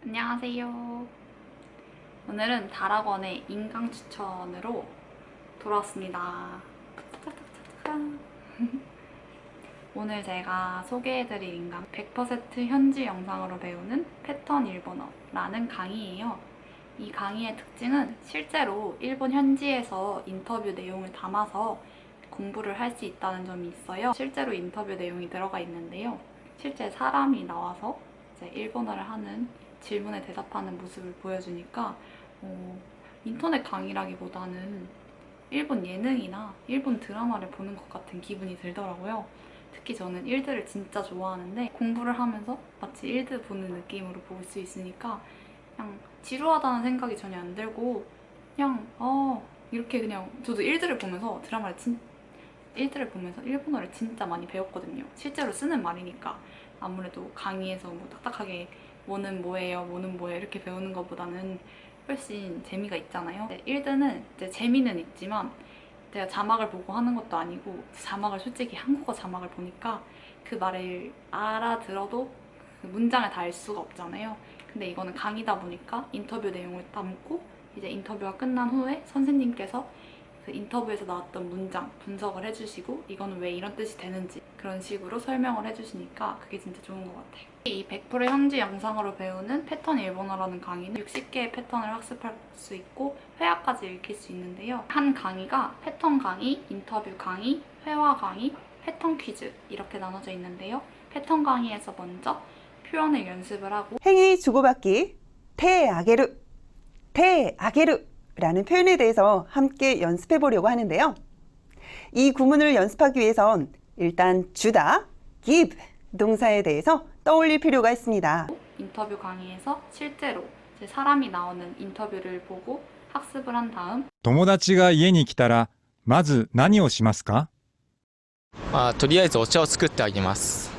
안녕하세요. 오늘은 다락원의 인강 추천으로 돌아왔습니다. 오늘 제가 소개해드릴 인강 100% 현지 영상으로 배우는 패턴 일본어라는 강의예요. 이 강의의 특징은 실제로 일본 현지에서 인터뷰 내용을 담아서 공부를 할 수 있다는 점이 있어요. 실제로 인터뷰 내용이 들어가 있는데요. 실제 사람이 나와서 이제 일본어를 하는 질문에 대답하는 모습을 보여주니까 어, 인터넷 강의라기보다는 일본 예능이나 일본 드라마를 보는 것 같은 기분이 들더라고요. 특히 저는 일드를 진짜 좋아하는데 공부를 하면서 마치 일드 보는 느낌으로 볼 수 있으니까 그냥 지루하다는 생각이 전혀 안 들고 그냥 어 이렇게 그냥 저도 일드를 보면서 드라마를 진 일드를 보면서 일본어를 진짜 많이 배웠거든요. 실제로 쓰는 말이니까 아무래도 강의에서 뭐 딱딱하게 뭐는 뭐예요, 뭐는 뭐예요 이렇게 배우는 것보다는 훨씬 재미가 있잖아요. 네, 일드는 이제 재미는 있지만 제가 자막을 보고 하는 것도 아니고 자막을 솔직히 한국어 자막을 보니까 그 말을 알아들어도 그 문장을 다 알 수가 없잖아요. 근데 이거는 강의다 보니까 인터뷰 내용을 담고 이제 인터뷰가 끝난 후에 선생님께서 그 인터뷰에서 나왔던 문장 분석을 해주시고 이거는 왜 이런 뜻이 되는지 그런 식으로 설명을 해주시니까 그게 진짜 좋은 것 같아요. 이 100% 현지 영상으로 배우는 패턴 일본어라는 강의는 60개의 패턴을 학습할 수 있고 회화까지 읽힐 수 있는데요. 한 강의가 패턴 강의, 인터뷰 강의, 회화 강의, 패턴 퀴즈 이렇게 나눠져 있는데요. 패턴 강의에서 먼저 표현을 연습을 하고 행위 주고받기, 태아게르, 태아게르 라는 표현에 대해서 함께 연습해 보려고 하는데요. 이 구문을 연습하기 위해선 일단 주다, give 동사에 대해서 떠올릴 필요가 있습니다. 인터뷰 강의에서 실제로 제 사람이 나오는 인터뷰를 보고 학습을 한 다음 友達が家に来たらまず何をしますかまあ、とりあえずお茶を作ってあげます。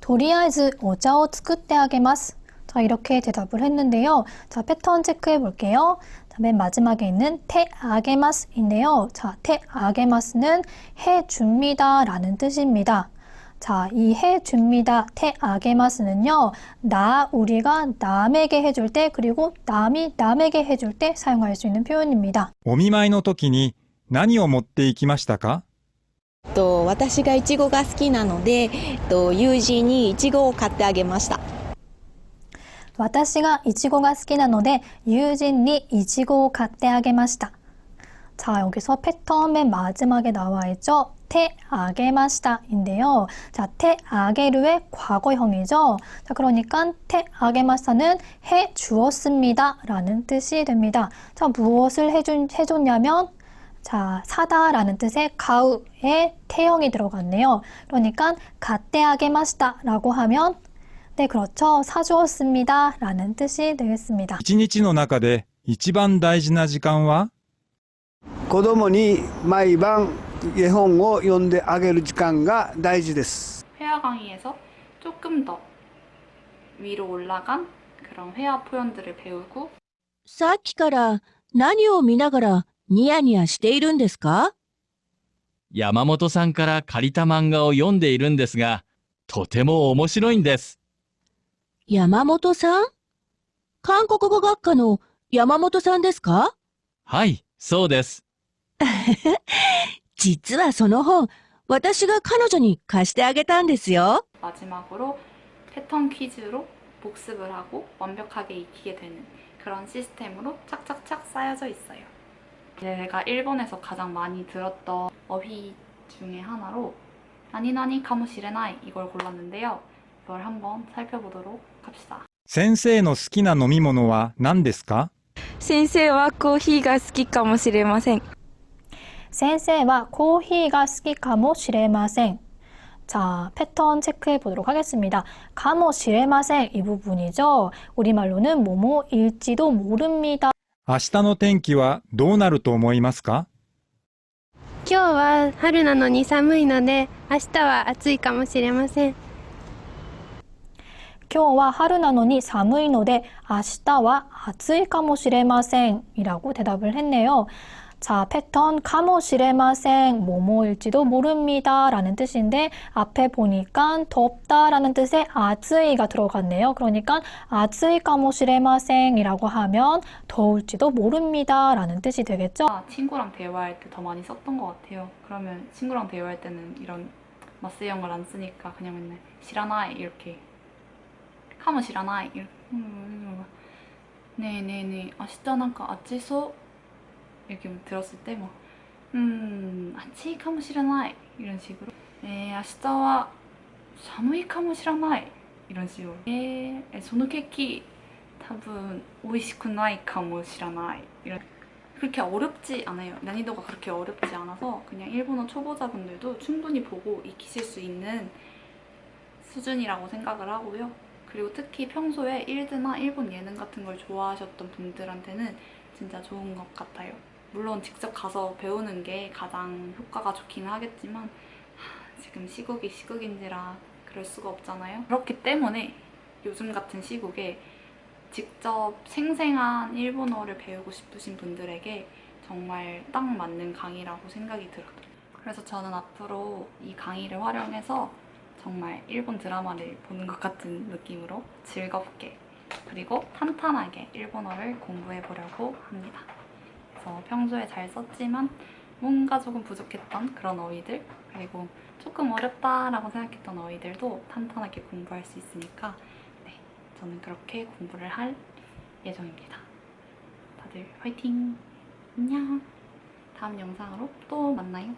도리아이즈 오자오 스쿠테 하게마스. 자, 이렇게 대답을 했는데요. 자, 패턴 체크해 볼게요. 자, 맨 마지막에 있는 테 아게마스인데요. 자, 테 아게마스는 해 줍니다 라는 뜻입니다. 자, 이 해 줍니다. 테 아게마스는요. 나 우리가 남에게 해줄 때 그리고 남이 남에게 해줄 때 사용할 수 있는 표현입니다. お見舞いの時に何を持っていきましたかと私がイチゴが好きなのでと友人にイチゴを買ってあげました 와타시가 이치고가 好きなので 유진이 이치고 갖대 하게마시다. 자, 여기서 패턴 맨 마지막에 나와 있죠. 테 아게마시다인데요. 자, 테 아게르의 과거형이죠. 자, 그러니까 테 아게마시다는 해 주었습니다라는 뜻이 됩니다. 자, 무엇을 해준 해줬냐면 자, 사다라는 뜻의 가우에 태형이 들어갔네요. 그러니까 갖대 아게마시다라고 하면 네, 그렇죠. 사주었습니다. 라는 뜻이 되겠습니다. 一日の中で一番大事な時間は子供に毎晩絵本を読んであげる時間が大事です。 회화 강의에서 조금 더 위로 올라간 그런 회화 표현들을 배우고 さっきから何を見ながらニヤニヤしているんですか山本さんから借りた漫画を読んでいるんですが、とても面白いんです。 山本さん韓国語学科の山本さんですかはい、そうです。実はその本、私が彼女に貸してあげたんですよ。 마지막으로 패턴 퀴즈로 복습을 하고 완벽하게 익히게 되는 그런 시스템으로 착착착 쌓여져 있어요. 제가 일본에서 가장 많이 들었던 어휘 중에 하나로 나니나니 카모시레나이 이걸 골랐는데요. 이걸 한번 살펴보도록 합시다. 先生の好きな飲み物は何ですか先生はコーヒーが好きかもしれません。 센세와 코히가 스키 가모 시레마생. 자, 패턴 체크해 보도록 하겠습니다. 가모 시레마생 이 부분이죠. 우리말로는 뭐뭐일지도 모릅니다. 明日の天気はどうなると思いますか今日は春なのに寒いので、明日は暑いかもしれません。 今日は 하루나노니 사무이 노데 아시다와 아츠이 까모시레마생 이라고 대답을 했네요. 자, 패턴 카모시레마생 뭐뭐일지도 모릅니다 라는 뜻인데 앞에 보니까 덥다라는 뜻의 아즈이가 들어갔네요. 그러니까 아즈이 카모시레마생이라고 하면 더울지도 모릅니다 라는 뜻이 되겠죠. 아, 친구랑 대화할 때 더 많이 썼던 것 같아요. 그러면 친구랑 대화할 때는 이런 마스형 걸 안 쓰니까 그냥 맨날 시라나이 이렇게 카모 시라나이 이렇게 음, 네네네 아시다 난까 아치소 이렇게 들었을 때 뭐 음, 아치 카모 시라나이 이런 식으로 에 아시다와 사무이 카모 시라나이 이런 식으로 에, 에 소노 케이키 多分美味しくないかもしれない 이런 그렇게 어렵지 않아요. 난이도가 그렇게 어렵지 않아서 그냥 일본어 초보자분들도 충분히 보고 익히실 수 있는 수준이라고 생각을 하고요. 그리고 특히 평소에 일드나 일본 예능 같은 걸 좋아하셨던 분들한테는 진짜 좋은 것 같아요. 물론 직접 가서 배우는 게 가장 효과가 좋긴 하겠지만 하, 지금 시국이 시국인지라 그럴 수가 없잖아요. 그렇기 때문에 요즘 같은 시국에 직접 생생한 일본어를 배우고 싶으신 분들에게 정말 딱 맞는 강의라고 생각이 들어요. 그래서 저는 앞으로 이 강의를 활용해서 정말 일본 드라마를 보는 것 같은 느낌으로 즐겁게 그리고 탄탄하게 일본어를 공부해 보려고 합니다. 그래서 평소에 잘 썼지만 뭔가 조금 부족했던 그런 어휘들 그리고 조금 어렵다라고 생각했던 어휘들도 탄탄하게 공부할 수 있으니까 네, 저는 그렇게 공부를 할 예정입니다. 다들 화이팅! 안녕! 다음 영상으로 또 만나요.